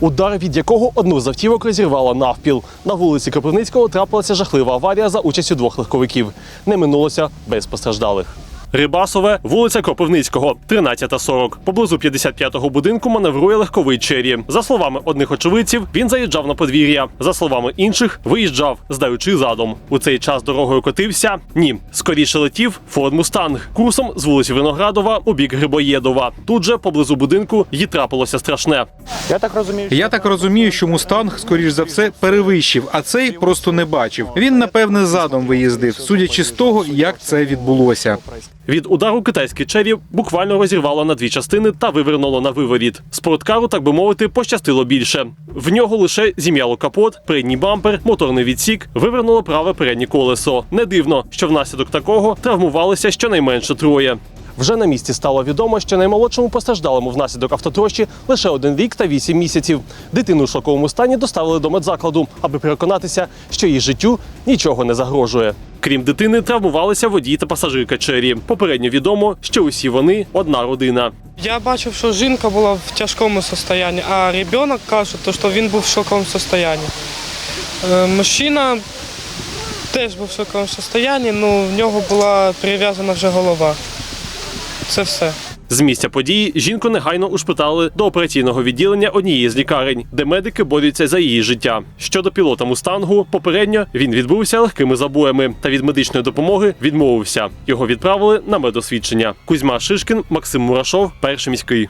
удар від якого одну з автівок розірвало навпіл. На вулиці Кропивницького трапилася жахлива аварія за участю двох легковиків. Не минулося без постраждалих. Рибасове, вулиця Кропивницького, 13.40. Поблизу 55-го будинку маневрує легковий чері. За словами одних очевидців, він заїжджав на подвір'я. За словами інших, виїжджав, здаючи задом. У цей час дорогою котився. Ні, скоріше летів Форд Мустанг курсом з вулиці Виноградова у бік Грибоєдова. Тут же поблизу будинку їй трапилося страшне. Я так розумію, Я так розумію, що мустанг, скоріш за все, перевищив, а цей просто не бачив. Він напевне задом виїздив, судячи з того, як це відбулося. Від удару китайський чері буквально розірвало на дві частини та вивернуло на виворіт. Спорткару, так би мовити, пощастило більше. В нього лише зім'яло капот, передній бампер, моторний відсік, вивернуло праве переднє колесо. Не дивно, що внаслідок такого травмувалися щонайменше троє. Вже на місці стало відомо, що наймолодшому постраждалому внаслідок автотрощі лише один рік та вісім місяців. Дитину в шоковому стані доставили до медзакладу, аби переконатися, що її життю нічого не загрожує. Крім дитини, травмувалися водій та пасажирка Чері. Попередньо відомо, що усі вони одна родина. Я бачив, що жінка була в тяжкому стані, а дитина каже, що він був в шоковому стані. Е, Мужчина теж був в шоковому стані, але в нього була прив'язана вже голова. Це все. З місця події жінку негайно ушпитали до операційного відділення однієї з лікарень, де медики борються за її життя. Щодо пілота мустангу, попередньо він відбувся легкими забоями та від медичної допомоги відмовився. Його відправили на медосвідчення. Кузьма Шишкін, Максим Мурашов, перший міський.